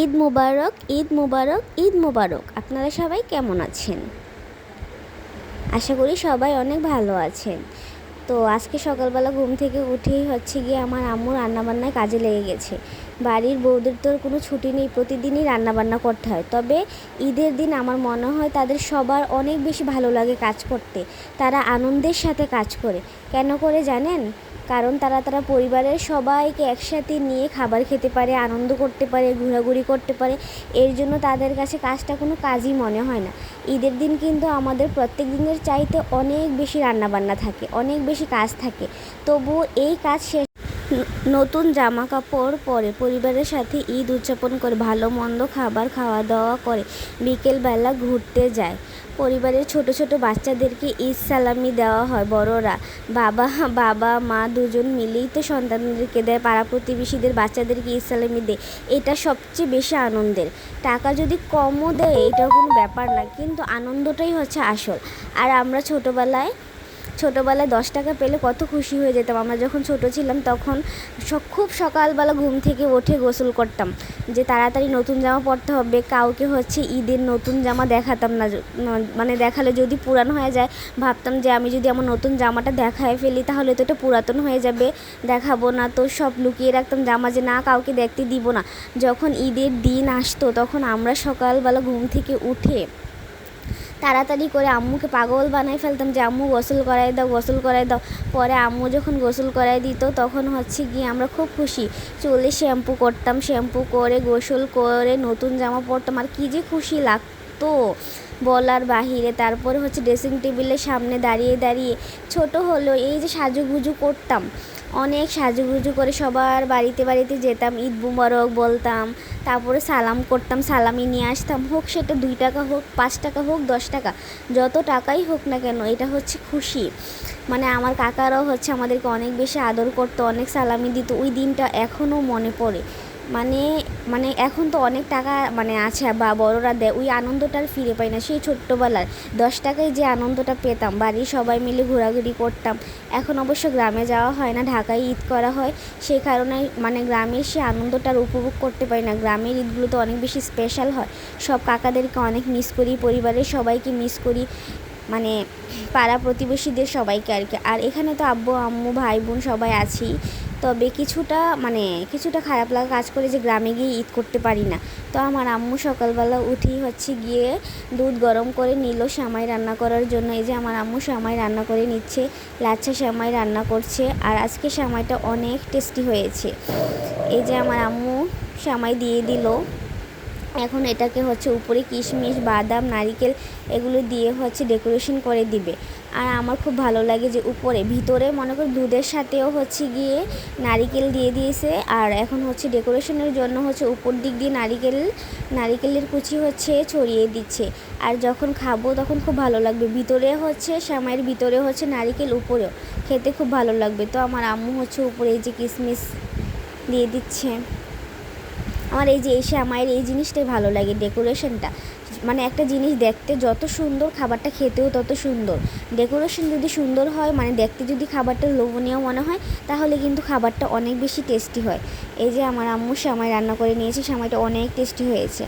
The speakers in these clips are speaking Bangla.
ঈদ মুবারক ঈদ মুবারক ঈদ মুবারক। আপনারা সবাই কেমন আছেন? আশা করি সবাই অনেক ভালো আছেন। তো আজকে সকালবেলা ঘুম থেকে উঠেই হচ্ছে গিয়ে আমার আম্মু রান্নাবান্নায় কাজে লেগে গেছে। বাড়ির বউদের তো আর কোনো ছুটি নেই, প্রতিদিনই রান্নাবান্না করতে হয়। তবে ঈদের দিন আমার মনে হয় তাদের সবার অনেক বেশি ভালো লাগে কাজ করতে। তারা আনন্দের সাথে কাজ করে। কেন করে জানেন? কারণ তারা তারা পরিবারের সবাইকে একসাথে নিয়ে খাবার খেতে পারে, আনন্দ করতে পারে, ঘোরাঘুরি করতে পারে। এর জন্য তাদের কাছে কাজটা কোনো কাজই মনে হয় না। ঈদের দিন কিন্তু আমাদের প্রত্যেক দিনের চাইতে অনেক বেশি রান্নাবান্না থাকে, অনেক বেশি কাজ থাকে। তবুও এই কাজ শেষ নতুন জামা কাপড় পরে পরিবারের সাথে ঈদ উদযাপন করে, ভালো মন্দ খাবার খাওয়া দাওয়া করে, বিকেলবেলা ঘুরতে যায়। পরিবারের ছোট ছোট বাচ্চাদেরকে ঈদ সালামি দেওয়া হয় বড়রা। বাবা বাবা, মা দুজন মিলেই তো সন্তানদেরকে দেয়, পাড়া প্রতিবেশীদের বাচ্চাদেরকে ঈদ সালামি দেয়। এটা সবচেয়ে বেশি আনন্দের। টাকা যদি কমও দেয়, এটাও কোনো ব্যাপার না, কিন্তু আনন্দটাই হচ্ছে আসল। আর আমরা ছোটোবেলায় ছোটোবেলায় দশ টাকা পেলে কত খুশি হয়ে যেতাম। আমরা যখন ছোট ছিলাম তখন খুব সকালবেলা ঘুম থেকে উঠে গোসল করতাম। যে তাড়াতাড়ি নতুন জামা পরতে হবে, কাউকে হচ্ছে ঈদের নতুন জামা দেখাতাম না মানে দেখালে যদি পুরান হয়ে যায়, ভাবতাম যে আমি যদি আমার নতুন জামাটা দেখায় ফেলি তাহলে তো এটা পুরাতন হয়ে যাবে, দেখাবো না তো সব লুকিয়ে রাখতাম জামা যে না কাউকে দেখতে দিব না। যখন ঈদের দিন আসতো তখন আমরা সকালবেলা ঘুম থেকে উঠে তাড়াতাড়ি করে আম্মুকে পাগল বানাই ফেলতাম যে, আম্মু, গোসল করাই দাও, গোসল করাই দাও। পরে আম্মু যখন গোসল করাই দিত, তখন হচ্ছে গিয়ে আমরা খুব খুশি। চলে শ্যাম্পু করতাম, শ্যাম্পু করে, গোসল করে, নতুন জামা পরতাম। আর কী যে খুশি লাগতো। বলার বাহিরে, তারপরে হচ্ছে ড্রেসিং টেবিলের সামনে দাঁড়িয়ে দাঁড়িয়ে ছোট হলো, এই যে সাজুগুজু করতাম। অনেক সাজুগুজু করে সবার বাড়িতে বাড়িতে যেতাম, ঈদ মুবারক বলতাম, তারপরে সালাম করতাম, সালামি নিয়ে আসতাম, হোক সেটা দুই টাকা হোক, পাঁচ টাকা হোক, দশ টাকা, যত টাকাই হোক না কেন, এটা হচ্ছে খুশি। মানে আমার কাকারাও হচ্ছে আমাদেরকে অনেক বেশি আদর করতো, অনেক সালামি দিত, ওই দিনটা এখনও মনে পড়ে। মানে মানে এখন তো অনেক টাকা মানে আছে, বা বড়রা দেয়, ওই আনন্দটা আর ফিরে পাই না। সেই ছোট্টবেলার দশ টাকায় যে আনন্দটা পেতাম, বাড়ির সবাই মিলে ঘোরাঘুরি করতাম। এখন অবশ্য গ্রামে যাওয়া হয় না, ঢাকায় ঈদ করা হয়। সেই কারণে মানে গ্রামের সে আনন্দটা উপভোগ করতে পারি না। গ্রামের ঈদগুলো তো অনেক বেশি স্পেশাল হয়। সব কাকাদেরকে অনেক মিস করি, পরিবারের সবাইকে মিস করি মানে পাড়া প্রতিবেশীদের সবাইকে আর কি। আর এখানে তো আব্বু, আম্মু, ভাই, বোন সবাই আছি তবে কিছুটা মানে কিছুটা খারাপ লাগা কাজ করে যে গ্রামে গিয়ে ঈদ করতে পারি না। তো আমার আম্মু সকালবেলা উঠেই হচ্ছে গিয়ে দুধ গরম করে নিল শ্যামাই রান্না করার জন্য। এই যে আমার আম্মু শ্যামাই রান্না করে নিচ্ছে, লাচ্ছা শ্যামাই রান্না করছে আর আজকে শ্যামাইটা অনেক টেস্টি হয়েছে। এই যে আমার আম্মু শ্যামাই দিয়ে দিল। এখন এটাকে হচ্ছে উপরে কিশমিশ, বাদাম, নারিকেল এগুলো দিয়ে হচ্ছে ডেকোরেশন করে দিবে। আর আমার খুব ভালো লাগে যে উপরে, ভিতরে মনে করি দুধের সাথেও হচ্ছে গিয়ে নারিকেল দিয়ে দিয়েছে, আর এখন হচ্ছে ডেকোরেশনের জন্য হচ্ছে উপর দিক দিয়ে নারিকেল, নারিকেলের কুচি হচ্ছে ছড়িয়ে দিচ্ছে। আর যখন খাব তখন খুব ভালো লাগবে, ভিতরে হচ্ছে শ্যামাইয়ের ভিতরে হচ্ছে নারিকেল উপরেও, খেতে খুব ভালো লাগবে। তো আমার আম্মু হচ্ছে উপরে এই যে কিশমিশ দিয়ে দিচ্ছে। আমার এই যে এসে আমার এই জিনিসটাই ভালো লাগে ডেকোরেশনটা মানে একটা জিনিস দেখতে যত সুন্দর খাবারটা খেতেও তত সুন্দর। ডেকোরেশন যদি সুন্দর হয় মানে দেখতে যদি খাবারটা লোভনীয় মনে হয়, তাহলে কিন্তু খাবারটা অনেক বেশি টেস্টি হয়। এই যে আমার আম্মু সামাই রান্না করে নিয়েছে সামাইটা অনেক টেস্টি হয়েছে।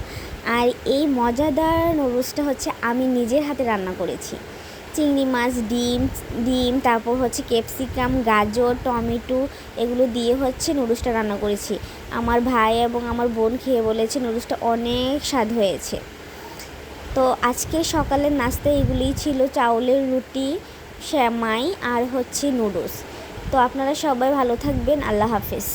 আর এই মজাদার নুডলসটা হচ্ছে আমি নিজের হাতে রান্না করেছি। চিংড়ি মাছ, ডিম ডিম, তারপর হচ্ছে ক্যাপসিকাম, গাজর, টমেটো, এগুলো দিয়ে হচ্ছে নুডলসটা রান্না করেছি। আমার ভাই এবং আমার বোন খেয়ে বলেছে নুডলসটা অনেক স্বাদ হয়েছে। তো আজকে সকালের নাস্তা এগুলি ছিল, চাউলের রুটি শ্যামাই আর হচ্ছে নুডলস। তো আপনারা সবাই ভালো থাকবেন, আল্লাহ হাফেজ।